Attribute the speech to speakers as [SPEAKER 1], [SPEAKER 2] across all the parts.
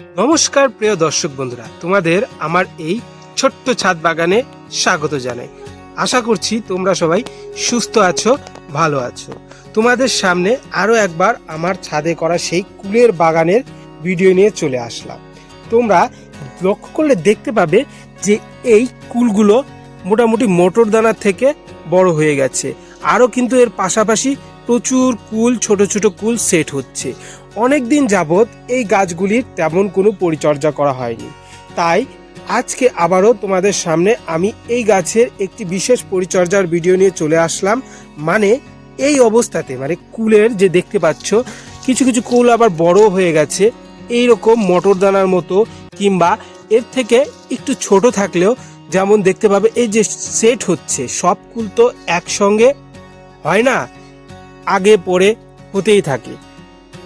[SPEAKER 1] নমস্কার, প্রিয় দর্শক বন্ধুরা। তোমাদের আমার এই ছোট্ট ছাদ বাগানে স্বাগত জানাই। আশা করছি তোমরা সবাই সুস্থ আছো, ভালো আছো। তোমাদের সামনে আরও একবার আমার ছাদে করা সেই কুলের বাগানের ভিডিও নিয়ে চলে আসলাম। তোমরা লক্ষ্য করলে দেখতে পাবে যে এই কুলগুলো মোটামুটি মোটর দানার থেকে বড় হয়ে গেছে। আরও কিন্তু এর পাশাপাশি প্রচুর কুল, ছোট ছোট কুল সেট হচ্ছে। অনেক দিন যাবৎ এই গাছগুলির তেমন কোনো পরিচর্যা করা হয়নি। তাই আজকে আবারও তোমাদের সামনে আমি এই গাছের একটি বিশেষ পরিচর্যার ভিডিও নিয়ে চলে আসলাম। মানে এই অবস্থাতে মানে কুলের যে দেখতে পাচ্ছ, কিছু কিছু কুল আবার বড় হয়ে গেছে। এই রকম মটর দানার মতো কিংবা এর থেকে একটু ছোট থাকলেও যেমন দেখতে পাবে, এই যে সেট হচ্ছে, সব কুল তো একসঙ্গে, হয় না? আগে পরে হতেই থাকে।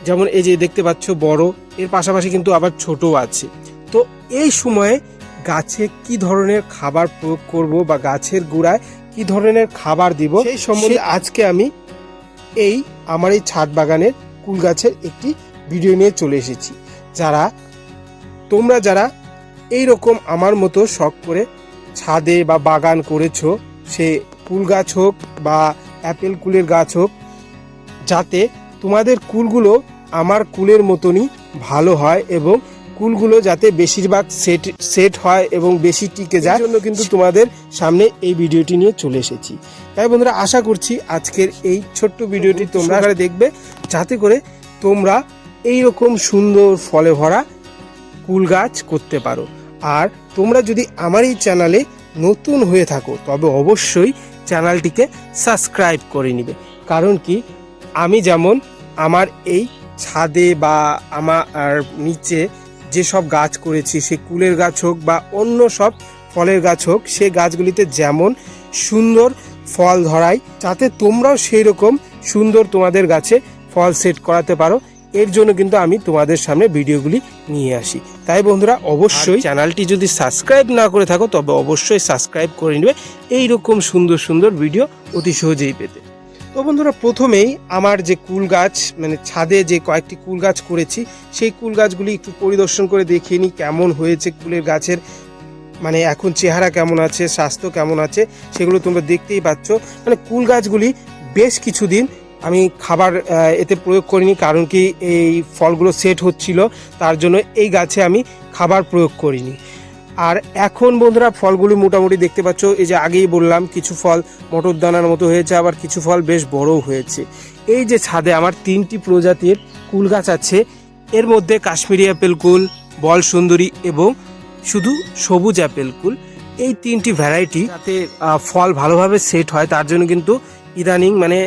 [SPEAKER 1] যেমন এই যে দেখতে পাচ্ছ বড় এর পাশাপাশি কিন্তু আবার ছোটও আছে। তো এই সময়ে গাছে কি ধরনের খাবার প্রয়োগ করব বা গাছের গোড়ায় কি ধরনের খাবার দিব সেই সম্বন্ধে আজকে আমি এই আমার এই ছাদ বাগানের কুল গাছের একটি ভিডিও নিয়ে চলে এসেছি। যারা তোমরা যারা এই রকম আমার মতো শখ করে ছাদে বা বাগান করেছ সে কুল গাছ হোক বা অ্যাপেল কুলের গাছ হোক যাতে তোমাদের কুলগুলো আমার কুলের মতনই ভালো হয় এবং কুলগুলো যাতে বেশিরভাগ সেট সেট হয় এবং বেশি টিকে যায়। জন্য কিন্তু তোমাদের সামনে এই ভিডিওটি নিয়ে চলে এসেছি। তাই বন্ধুরা আশা করছি আজকের এই ছোট্ট ভিডিওটি তোমরা দেখবে। যাতে করে তোমরা এই রকম সুন্দর ফলে ভরা কুল গাছ করতে পারো। আর তোমরা যদি আমার এই চ্যানেলে নতুন হয়ে থাকো তবে অবশ্যই চ্যানেলটিকে সাবস্ক্রাইব করে নিবে। কারণ কি? আমি যেমন আমার এই ছাদে বা আমার নিচে যেসব গাছ করেছি, সে কুলের গাছ হোক বা অন্য সব ফলের গাছ হোক, সে গাছগুলিতে যেমন সুন্দর ফল ধরাই যাতে তোমরাও সেই রকম সুন্দর তোমাদের গাছে ফল সেট করাতে পারো। এর জন্য কিন্তু আমি তোমাদের সামনে ভিডিওগুলি নিয়ে আসি। তাই বন্ধুরা, অবশ্যই চ্যানেলটি যদি সাবস্ক্রাইব না করে থাকো, তবে অবশ্যই সাবস্ক্রাইব করে নেবে। এইরকম সুন্দর সুন্দর ভিডিও অতি সহজেই পেতে। তো বন্ধুরা, প্রথমেই আমার যে কুল গাছ মানে ছাদে যে কয়েকটি কুল গাছ করেছি, সেই কুল গাছগুলি একটু পরিদর্শন করে দেখিয়ে নিই কেমন হয়েছে কুলের গাছের মানে এখন চেহারা কেমন আছে, স্বাস্থ্য কেমন আছে, সেগুলো তোমরা দেখতেই পাচ্ছ। মানে কুল গাছগুলি বেশ কিছুদিন আমি খাবার এতে প্রয়োগ করিনি, কারণ কি এই ফলগুলো সেট হচ্ছিল, তার জন্য এই গাছে আমি খাবার প্রয়োগ করিনি। আর এখন বন্ধুরা ফলগুলি মোটামুটি দেখতে পাচ্ছ, এই যে আগেই বললাম কিছু ফল মটর দানার মতো হয়েছে, আবার কিছু ফল বেশ বড়ও হয়েছে। এই যে ছাদে আমার তিনটি প্রজাতির কুল গাছ আছে, এর মধ্যে কাশ্মীরি অ্যাপেল কুল, বল সুন্দরী এবং শুধু সবুজ অ্যাপেল কুল। এই তিনটি ভ্যারাইটি যাতে ফল ভালোভাবে সেট হয়, তার জন্য কিন্তু ইদানিং মানে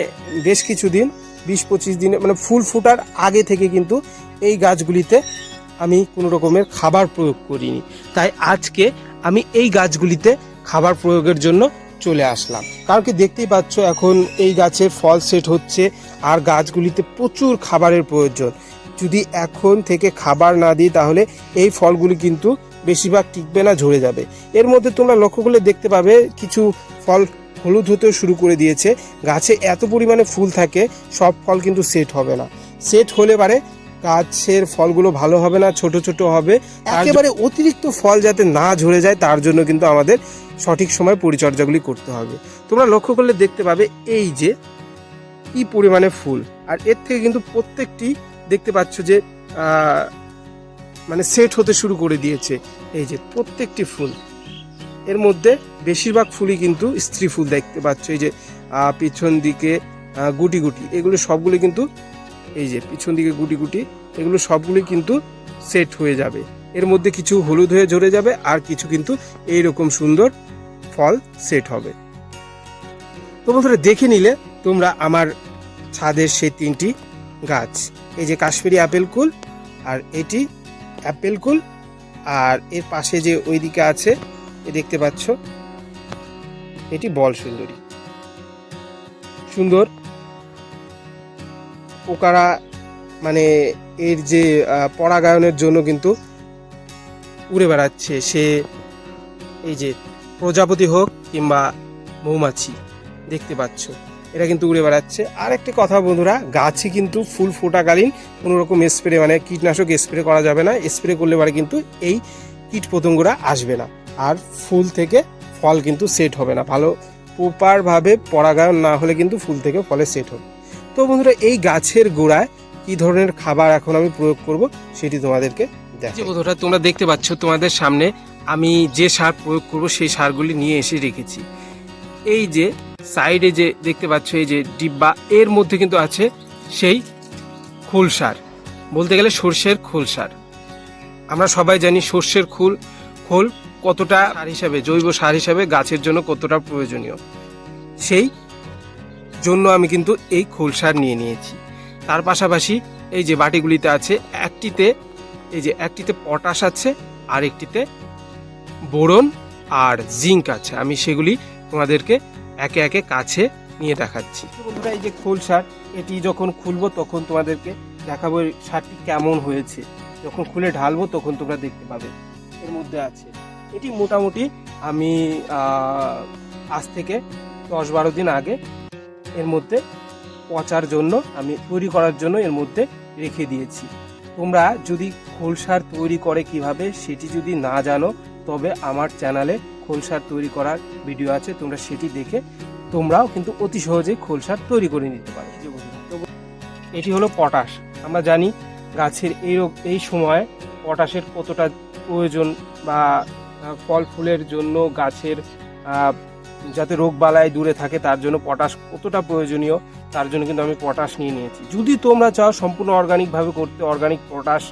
[SPEAKER 1] বেশ কিছুদিন, বিশ পঁচিশ দিনে মানে ফুল ফোটার আগে থেকে কিন্তু এই গাছগুলিতে আমি কোনো রকমের খাবার প্রয়োগ করিনি। তাই আজকে আমি এই গাছগুলিতে খাবার প্রয়োগের জন্য চলে আসলাম। কারণ কি দেখতেই পাচ্ছ, এখন এই গাছের ফল সেট হচ্ছে আর গাছগুলিতে প্রচুর খাবারের প্রয়োজন। যদি এখন থেকে খাবার না দিই, তাহলে এই ফলগুলি কিন্তু বেশিরভাগ টিকবে না, ঝরে যাবে। এর মধ্যে তোমরা লক্ষ্য করলে দেখতে পাবে, কিছু ফল হলুদ হতেও শুরু করে দিয়েছে। গাছে এত পরিমাণে ফুল থাকে, সব ফল কিন্তু সেট হবে না। সেট হলে পারে গাছের ফলগুলো ভালো হবে না, ছোট ছোট হবে একেবারে অতিরিক্ত ফল যাতে না ঝরে যায়, তার জন্য কিন্তু আমাদের সঠিক সময় পরিচর্যাগুলি করতে হবে। তোমরা লক্ষ্য করলে দেখতে পাবে এই যে কি পরিমাণে ফুল। আর এর থেকে কিন্তু প্রত্যেকটি দেখতে পাচ্ছ যে মানে সেট হতে শুরু করে দিয়েছে। এই যে প্রত্যেকটি ফুল। এর মধ্যে বেশিরভাগ ফুলই কিন্তু স্ত্রী ফুল দেখতে পাচ্ছ। এই যে পিছন দিকে গুটি গুটি, এগুলো সবগুলো কিন্তু এই যে পিছন দিকে গুটি গুটি, এগুলো সবগুলোই কিন্তু সেট হয়ে যাবে। এর মধ্যে কিছু হলুদ হয়ে ঝরে যাবে আর কিছু কিন্তু এই রকম সুন্দর ফল সেট হবে। তো বন্ধুরা, দেখে নিলে তোমরা আমার ছাদের সেই তিনটি গাছ। এই যে কাশ্মীরি আপেল কুল আর এটি অ্যাপেল কুল আর এর পাশে যে ওইদিকে আছে, এ দেখতে পাচ্ছ, এটি বল সুন্দরী। সুন্দর পোকারা মানে এর যে পরাগায়নের জন্য কিন্তু উড়ে বেড়াচ্ছে। সে এই যে প্রজাপতি হোক কিংবা মৌমাছি, দেখতে পাচ্ছ এটা কিন্তু উড়ে বেড়াচ্ছে। আর একটি কথা বন্ধুরা গাছে কিন্তু ফুল ফোটাকালীন কোনো রকম স্প্রে মানে কীটনাশক স্প্রে করা যাবে না। স্প্রে করলে পরে কিন্তু এই কীট পতঙ্গরা আসবে না। আর ফুল থেকে ফল কিন্তু সেট হবে না। ভালো প্রপারভাবে পরাগায়ন না হলে কিন্তু ফুল থেকে ফলে সেট হবে তো বন্ধুরা এই গাছের গোড়ায় কি ধরনের খাবার এখন আমি প্রয়োগ করব সেটি তোমাদেরকে দেখো বন্ধুরা তোমরা দেখতে পাচ্ছ তোমাদের সামনে আমি যে সার প্রয়োগ করব সেই সারগুলি নিয়ে এসে রেখেছি। এই যে সাইডে যে দেখতে পাচ্ছ এই যে ডিব্বা এর মধ্যে কিন্তু আছে সেই খোল সার। বলতে গেলে সর্ষের খোল সার। আমরা সবাই জানি সর্ষের খোল খোল কতটা সার হিসাবে জৈব সার হিসাবে গাছের জন্য কতটা প্রয়োজনীয়। সেই জন্য আমি কিন্তু এই খোল সার নিয়ে নিয়েছি। তার পাশাপাশি এই যে বাটিগুলিতে আছে, একটিতে এই যে একটিতে পটাশ আছে আর একটিতে বোরন আর জিঙ্ক আছে। আমি সেগুলি তোমাদেরকে একে একে কাছে নিয়ে দেখাচ্ছি। বন্ধুরা, এই যে খোল সার, এটি যখন খুলবো তখন তোমাদেরকে দেখাবো সারটি কেমন হয়েছে। যখন খুলে ঢালবো তখন তোমরা দেখতে পাবে, এর মধ্যে আছে। এটি মোটামুটি আমি আজ থেকে দশ বারো দিন আগে এর মধ্যে পচার জন্য, আমি তৈরি করার জন্য এর মধ্যে রেখে দিয়েছি। তোমরা যদি খোল সার তৈরি করে কীভাবে সেটি যদি না জানো, তবে আমার চ্যানেলে খোল সার তৈরি করার ভিডিও আছে, তোমরা সেটি দেখে তোমরাও কিন্তু অতি সহজেই খোল সার তৈরি করে নিতে পারো। এটি হলো পটাশ। আমরা জানি গাছের এই এই সময় পটাশের কতটা প্রয়োজন বা ফল ফুলের জন্য গাছের যাতে রোগ বালাই দূরে থাকে, তার জন্য পটাশ কতটা প্রয়োজনীয়, তার জন্য কিন্তু আমি পটাশ নিয়ে নিয়েছি। যদি তোমরা চাও সম্পূর্ণ অর্গানিকভাবে করতে অর্গানিক পটাশ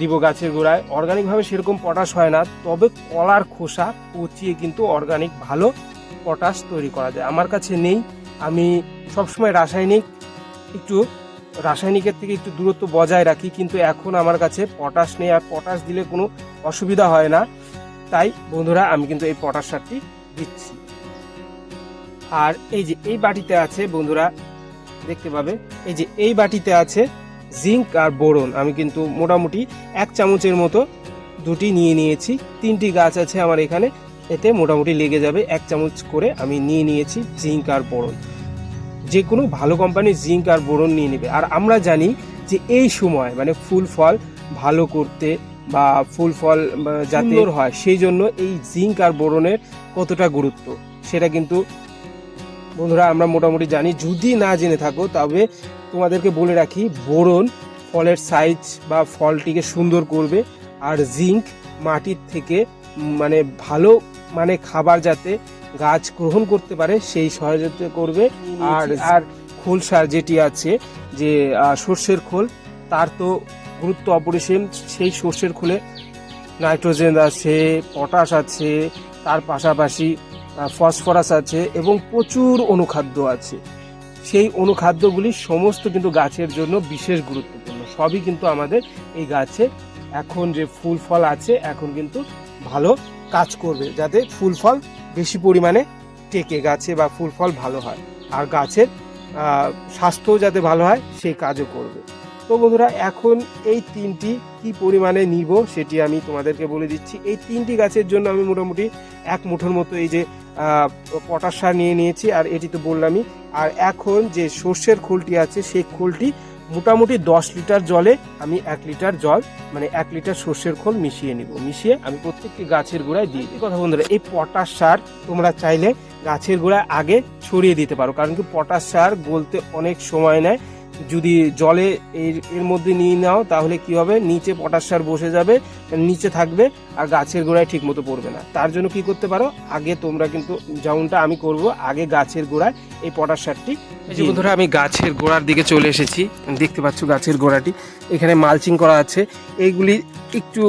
[SPEAKER 1] দিব গাছের গোড়ায় অর্গানিকভাবে সেরকম পটাশ হয় না, তবে কলার খোসা পচিয়ে কিন্তু অর্গানিক ভালো পটাশ তৈরি করা যায়। আমার কাছে নেই, আমি সবসময় রাসায়নিক, একটু রাসায়নিকের থেকে একটু দূরত্ব বজায় রাখি, কিন্তু এখন আমার কাছে পটাশ নেই, আর পটাশ দিলে কোনো অসুবিধা হয় না। তাই বন্ধুরা, আমি কিন্তু এই পটাশ সারটি দিচ্ছি। আর এই যে এই বাটিতে আছে বন্ধুরা দেখতে পাবে এই যে এই বাটিতে আছে জিঙ্ক আর বোরন। আমি কিন্তু মোটামুটি এক চামচের মতো দুটি নিয়ে নিয়েছি। তিনটি গাছ আছে আমার এখানে এতে মোটামুটি লেগে যাবে। এক চামচ করে আমি নিয়ে নিয়েছি জিঙ্ক আর বোরন। যে কোনো ভালো কোম্পানির জিঙ্ক আর বোরন নিয়ে নেবে। আর আমরা জানি যে এই সময় মানে ফুল ফল ভালো করতে বা ফুল ফল যাতে হয়। সেই জন্য এই জিঙ্ক আর বোরনের কতটা গুরুত্ব সেটা কিন্তু বন্ধুরা আমরা মোটামুটি জানি যদি না জেনে থাকো তবে তোমাদেরকে বলে রাখি বোরন ফলের সাইজ বা ফলটিকে সুন্দর করবে আর জিঙ্ক মাটির থেকে মানে ভালো মানে খাবার যাতে গাছ গ্রহণ করতে পারে সেই সহযোগিতা করবে। আর আর খোল সার যেটি আছে যে সর্ষের খোল তার তো গুরুত্ব অপরিসীম। সেই সর্ষের খোলে নাইট্রোজেন আছে পটাশ আছে তার পাশাপাশি ফসফরাস আছে এবং প্রচুর অনুখাদ্য আছে। সেই অনুখাদ্যগুলি সমস্ত কিন্তু গাছের জন্য বিশেষ গুরুত্বপূর্ণ। সবই কিন্তু আমাদের এই গাছে এখন যে ফুল ফল আছে, এখন কিন্তু ভালো কাজ করবে যাতে ফুল ফল বেশি পরিমাণে টেকে গাছে বা ফুল ফল ভালো হয়। আর গাছের স্বাস্থ্যও যাতে ভালো হয় সেই কাজও করবে। তো বন্ধুরা, এখন এই তিনটি কি পরিমাণে নিব সেটি আমি তোমাদেরকে বলে দিচ্ছি। এই তিনটি গাছের জন্য আমি মোটামুটি এক মুঠোর মতো এই যে পটাশ সার নিয়ে নিয়েছি আর এটি তো বললামই। আর এখন যে সর্ষের খোলটি আছে সেই খোলটি মোটামুটি দশ লিটার জলে আমি এক লিটার জল মানে এক লিটার সর্ষের খোল মিশিয়ে নিব। মিশিয়ে আমি প্রত্যেকটি গাছের গোড়ায় দিয়ে দিই। কথা বন্ধুরা, এই পটাশ সার তোমরা চাইলে গাছের গোড়ায় আগে ছড়িয়ে দিতে পারো। কারণ কি পটাশ সার গলতে অনেক সময় নেয়। যদি জলে এর এর মধ্যে নিয়ে নাও তাহলে কি হবে? নিচে পটাশ সার বসে যাবে নিচে থাকবে আর গাছের গোড়ায় ঠিক মতো পড়বে না। তার জন্য কি করতে পারো? আগে তোমরা কিন্তু যেমনটা আমি করব আগে গাছের গোড়ায় এই পটাশ সারটি বন্ধুরা আমি গাছের গোড়ার দিকে চলে এসেছি। দেখতে পাচ্ছ গাছের গোড়াটি। এখানে মালচিং করা আছে। এইগুলি একটু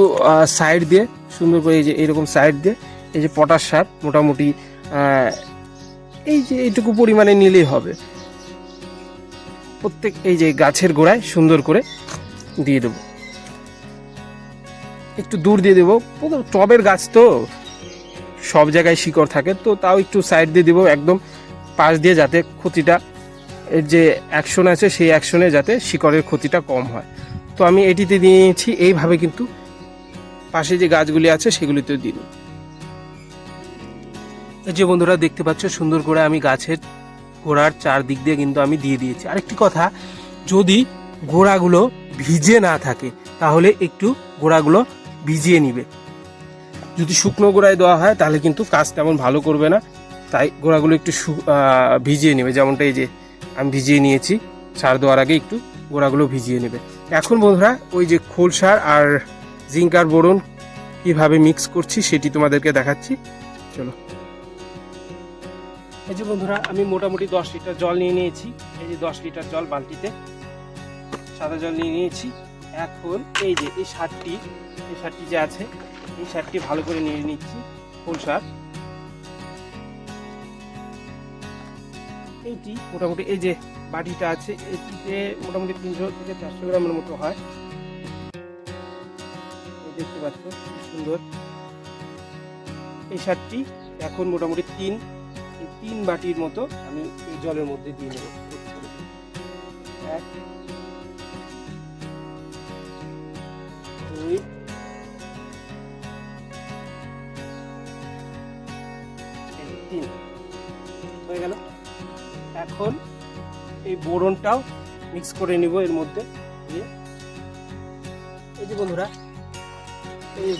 [SPEAKER 1] সাইড দিয়ে সুন্দর করে এই যে এরকম সাইড দিয়ে এই যে পটাশ সার মোটামুটি এই যে এইটুকু পরিমাণে নিলেই হবে। প্রত্যেক এই যে গাছের গোড়ায় সুন্দর করে দিয়ে দেবো। একটু দূর দিয়ে দেবো। টবের গাছ তো। সব জায়গায় শিকড় থাকে, তো তাও একটু সাইড দিয়ে দেবো একদম পাশ দিয়ে যাতে ক্ষতিটা এর যে অ্যাকশন আছে, সেই অ্যাকশনে যাতে শিকড়ের ক্ষতিটা কম হয়। তো আমি এটিতে দিয়ে নিয়েছি, এইভাবে কিন্তু পাশে যে গাছগুলি আছে, সেগুলিতেও দিই যে বন্ধুরা, দেখতে পাচ্ছ সুন্দর করে আমি গাছের গোড়ার চারদিক দিয়ে কিন্তু আমি দিয়ে দিয়েছি। আরেকটি কথা, যদি গোড়াগুলো ভিজে না থাকে, তাহলে একটু গোড়াগুলো ভিজিয়ে নিবে। যদি শুকনো গোড়ায় দেওয়া হয়, তাহলে কিন্তু কাজ তেমন ভালো করবে না। তাই গোড়াগুলো একটু ভিজিয়ে নেবে। যেমনটা এই যে আমি ভিজিয়ে নিয়েছি, সার দেওয়ার আগে একটু গোড়াগুলো ভিজিয়ে নেবে। এখন বন্ধুরা, ওই যে খোল সার আর জিঙ্ক আর বোরন কীভাবে মিক্স করছি, সেটি তোমাদেরকে দেখাচ্ছি। চলো। এই যে বন্ধুরা, আমি মোটামুটি দশ লিটার জল নিয়ে নিয়েছি। এই যে দশ লিটার জল বালতিতে সাদা জল নিয়ে নিয়েছি। এখন এই যে এই সারটি এই সারটি যে আছে, এই সারটি ভালো করে নিয়ে নিচ্ছি, ফুল সার। এইটি মোটামুটি, এই যে বাটিটা আছে, এটিতে মোটামুটি তিনশো থেকে চারশো গ্রামের মতো হয়। দেখতে পাচ্ছ সুন্দর। এই সারটি এখন মোটামুটি তিন তিন বাটির মতো আমি এই জলের মধ্যে দিয়ে নেব। এক তিন। হয়ে গেল। এখন এই বোরনটাও মিক্স করে নিব এর মধ্যে দিয়ে। এই যে বন্ধুরা, এই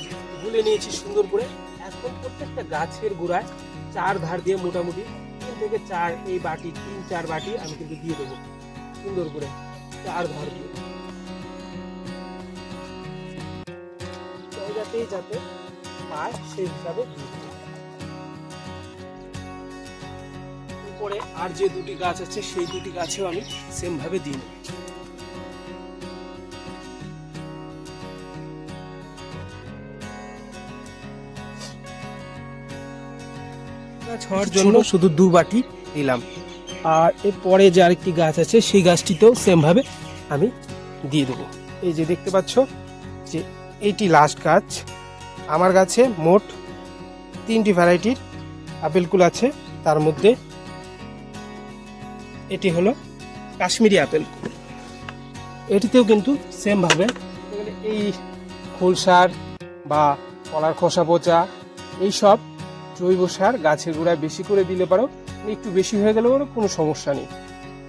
[SPEAKER 1] গুলে নিয়েছি সুন্দর করে। এখন প্রত্যেকটা গাছের গোড়ায় চার ধার দিয়ে মোটামুটি তিন থেকে চার এই বাটি, তিন, চার বাটি আমি কিন্তু দিয়ে দেবো। সুন্দর করে চার ধার দিয়ে। জায়গাতেই যাতে পায় সেই হিসাবে উপরে আর যে দুটি গাছ আছে, সেই দুটি গাছেও আমি সেম ভাবে দিই হওয়ার জন্য শুধু দু বাটি দিলাম আর এর পরে যে আরেকটি গাছ আছে সেই গাছটিতেও সেম ভাবে আমি দিয়ে দেবো। এই যে দেখতে পাচ্ছ যে এইটি লাস্ট গাছ। আমার গাছে মোট তিনটি ভ্যারাইটির আপেল কুল আছে। তার মধ্যে এটি হলো কাশ্মীরি আপেল কুল। এটিতেও কিন্তু সেম ভাবে এই খোল সার বা কলার খোসা পচা এইসব জৈব সার গাছের গোড়ায় বেশি করে দিলে পারো। একটু বেশি হয়ে গেলেও কোনো সমস্যা নেই।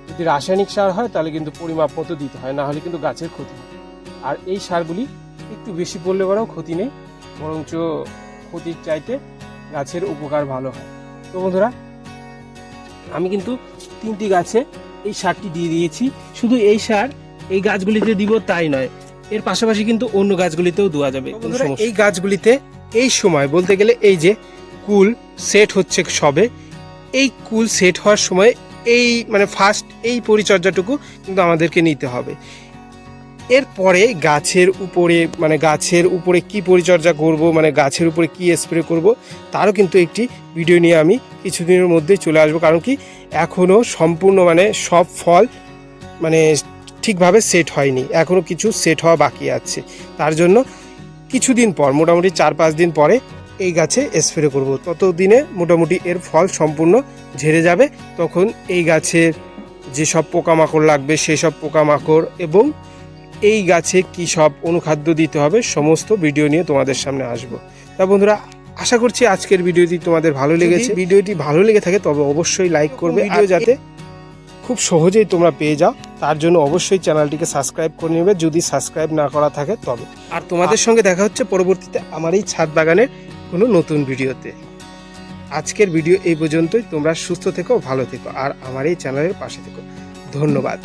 [SPEAKER 1] যদি রাসায়নিক সার হয় তাহলে কিন্তু পরিমাপ মতো দিতে হয় না হলে কিন্তু গাছের ক্ষতি হয়। আর এই সারগুলি একটু বেশি পড়লে পরেও ক্ষতি নেই বরঞ্চ ক্ষতির চাইতে গাছের উপকার ভালো হয়। তো বন্ধুরা আমি কিন্তু তিনটি গাছে এই সারটি দিয়ে দিয়েছি। শুধু এই সার এই গাছগুলিতে দিব তাই নয় এর পাশাপাশি কিন্তু অন্য গাছগুলিতেও দেওয়া যাবে এই গাছগুলিতে এই সময় বলতে গেলে এই যে কুল সেট হচ্ছে সবে। এই কুল সেট হওয়ার সময় এই মানে ফার্স্ট এই পরিচর্যাটুকু কিন্তু আমাদেরকে নিতে হবে। এরপরে গাছের উপরে মানে গাছের উপরে কি পরিচর্যা করব মানে গাছের উপরে কি স্প্রে করব, তারও কিন্তু একটি ভিডিও নিয়ে আমি কিছুদিনের মধ্যেই চলে আসব। কারণ কি এখনও সম্পূর্ণ মানে সব ফল মানে ঠিকভাবে সেট হয়নি। এখনও কিছু সেট হওয়া বাকি আছে। তার জন্য কিছুদিন পর, মোটামুটি চার পাঁচ দিন পরে এই গাছে স্প্রে করব। ততদিনে মোটামুটি এর ফল সম্পূর্ণ ঝেড়ে যাবে। তখন এই গাছের যেসব পোকামাকড় লাগবে সেই সেসব পোকামাকড় এবং এই গাছে কি সব অনুখাদ্য দিতে হবে সমস্ত ভিডিও নিয়ে তোমাদের সামনে আসব। তা বন্ধুরা আশা করছি আজকের ভিডিওটি তোমাদের ভালো লেগেছে। ভিডিওটি ভালো লেগে থাকে তবে অবশ্যই লাইক করবে। ভিডিও যাতে খুব সহজেই তোমরা পেয়ে যাও তার জন্য অবশ্যই চ্যানেলটিকে সাবস্ক্রাইব করে নেবে। যদি সাবস্ক্রাইব না করা থাকে তবে। আর তোমাদের সঙ্গে দেখা হচ্ছে পরবর্তীতে আমার এই ছাদ বাগানের কোনো নতুন ভিডিওতে। আজকের ভিডিও এই পর্যন্তই। তোমরা সুস্থ থেকো, ভালো থেকো, আর আমার এই চ্যানেলের পাশে থেকো। ধন্যবাদ।